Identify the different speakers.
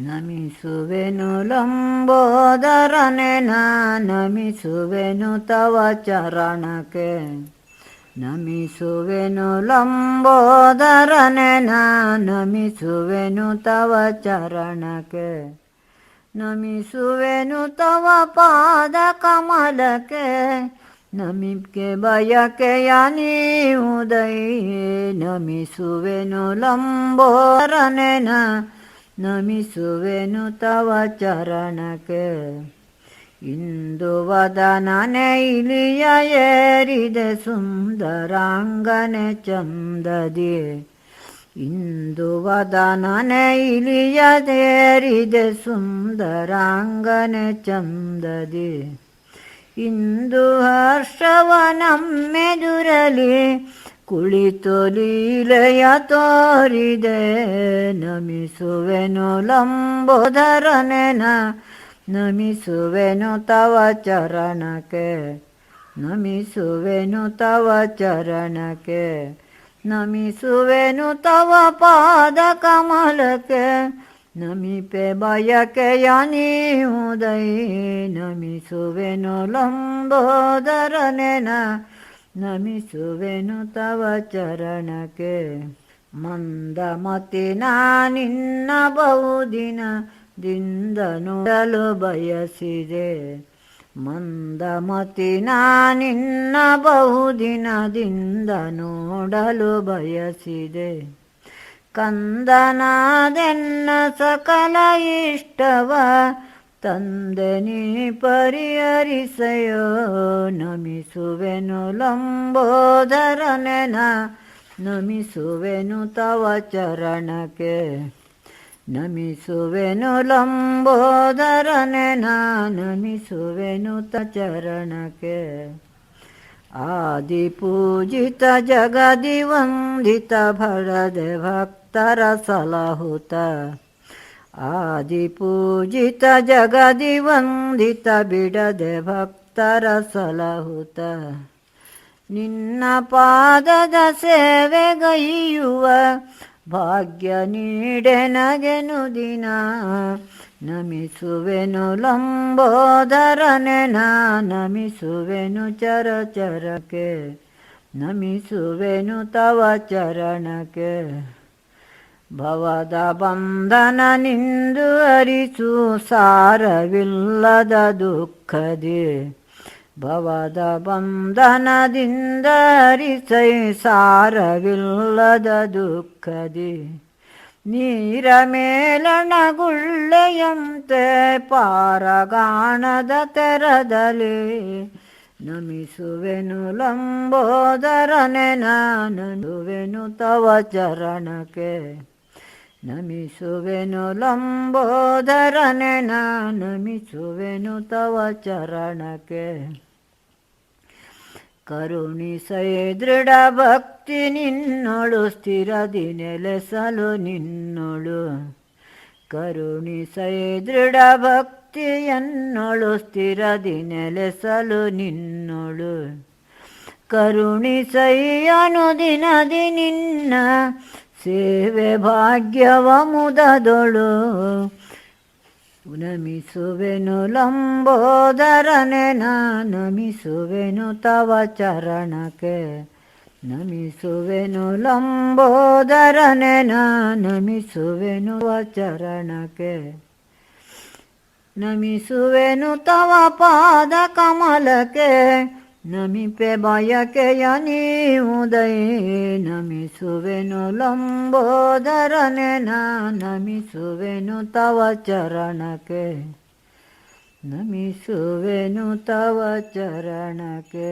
Speaker 1: ನಮಿಸುವೆನು ಲಂಬೋದರನೆ, ನಮಿಸುವೆನು ತವ ಚರಣಕ್ಕೆ. ನಮಿಸುವೆನು ಲಂಬೋದರನೆ, ನಮಿಸುವೆನು ತವ ಚರಣಕ್ಕೆ. ನಮಿಸುವೆನು ತವ ಪಾದ ಕಮಲಕ್ಕೆ, ನಮಿಕೆ ಬಯಕೆಯ ನೀವುದೈ ನಮಿಸುವೆನು ಲಂಬೋರನೆ ನಮಿಸುವೆನು ತವ ಚರಣಕ್ಕೆ. ಇಂದು ವದನನೆ ಇಲಿಯ ಏರಿದೆ ಸುಂದರಾಂಗನೆ ಚಂದದಿ. ಇಂದು ವದನನೆ ಇಲಿಯದೇರಿದೆ ಸುಂದರಾಂಗನೆ ಚಂದದಿ. ಇಂದು ಹರ್ಷವನಮ್ಮೆದುರಲಿ ಕುಳಿತು ಲೀಲೆಯ ತೋರಿದೆ, ನಮಿಸುವೆನು ಲಂಬೋದರನೆನ, ನಮಿಸುವೆನು ತವ ಚರಣಕ್ಕೆ, ನಮಿಸುವೆನು ತವ ಚರಣಕ್ಕೆ, ನಮಿಸುವೆನು ತವ ಪಾದ ಕಮಲಕ್ಕೆ, ನಮಿಪೆ ಬಯಕೆಯ ನೀವುದೈ, ನಮಿಸುವೆನು ಲಂಬೋದರನೆನ ನಮಿಸುವೆನು ತವ ಚರಣಕ್ಕೆ. ಮಂದಮತಿ ನಾನಿನ್ನ ಬಹುದಿನ ದಿಂದ ನೋಡಲು ಬಯಸಿದೆ ಮಂದಮತಿ ನಿನ್ನ ಬಹುದಿನದಿಂದ ನೋಡಲು ಬಯಸಿದೆ. ಕಂದನಾದೆನ್ನ ಸಕಲ ಇಷ್ಟವ ತಂದೆ ನೀ ಪರಿಹರಿಸೆಯೋ ನಮಿಸುವೆನು ಲಂಬೋದರನೆನ, ನಮಿಸುವೆನು ತವ ಚರಣಕ್ಕೆ. ನಮಿಸುವೆನು ಲಂಬೋದರನೆನ, ನಮಿಸುವೆನು ತ ಚರಣಕ್ಕೆ. ಆದಿಪೂಜಿತ ಜಗದಿ ವಂದಿತ ಭರದೆ ಭಕ್ತರ ಸಲಹುತ. ಆದಿಪೂಜಿತ ಜಗದಿ ವಂದಿತ ಬಿಡದೆ ಭಕ್ತರ ಸಲಹುತ. ನಿನ್ನ ಪಾದದ ಸೇವೆಗೈಯುವ ಭಾಗ್ಯ ನೀಡೆ ನಗೆನು ದಿನ. ನಮಿಸುವೆನು ಲಂಬೋದರನೆ ನಮಿಸುವೆನು ಚರ ಚರಕ್ಕೆ. ನಮಿಸುವೆನು ತವ ಚರಣಕ್ಕೆ. ಭವದ ಬಂಧನ ನಿಂದು ಅರಿಸು ಸಾರವಿಲ್ಲದ ದುಃಖದಿ. ಭವದ ಬಂಧನದಿಂದ ಅರಿಸೈ ಸಾರವಿಲ್ಲದ ದುಃಖದಿ. ನೀರ ಮೇಲಣಗುಳ್ಳೆಯಂತೆ ಪಾರಗಾಣದ ತೆರದಲ್ಲಿ ನಮಿಸುವೆನು ಲಂಬೋದರನೆ ನಾನುವೆನು ತವ ಚರಣಕ್ಕೆ. ನಮಿಸುವೆನು ಲಂಬೋದರನೆ ನಮಿಸುವೆನು ತವ ಚರಣಕ್ಕೆ. ಕರುಣಿಸೈ ದೃಢ ಭಕ್ತಿ ನಿನ್ನೊಳು ಸ್ಥಿರದಿ ನೆಲೆಸಲು ನಿನ್ನೊಳು. ಕರುಣಿಸೈ ದೃಢ ಭಕ್ತಿಯನ್ನೊಳು ಸ್ಥಿರದಿ ನೆಲೆಸಲು ನಿನ್ನೊಳು. ಕರುಣಿಸೈ ಅನುದಿನದಿ ನಿನ್ನ ಸೇವೆ ಭಾಗ್ಯವ ಮುದದೊಳು ನಮಿಸುವೆನು ಲಂಬೋದರನೆ ನಮಿಸುವೆನು ತವ ಚರಣಕ್ಕೆ. ನಮಿಸುವೆನು ಲಂಬೋದರನೆ ನಮಿಸುವೆನು ಚರಣಕ್ಕೆ. ನಮಿಸುವೆನು ತವ ಪಾದ ಕಮಲಕ್ಕೆ. ನಮಿಪೆ ಬಯಕೆಯ ನೀವುದೈ ನಮಿಸುವೆನು ಲಂಬೋದರನೆ ನಾ ನಮಿಸುವೆನು ತವ ಚರಣಕ್ಕೆ ನಮಿಸುವೆನು ತವ ಚರಣಕ್ಕೆ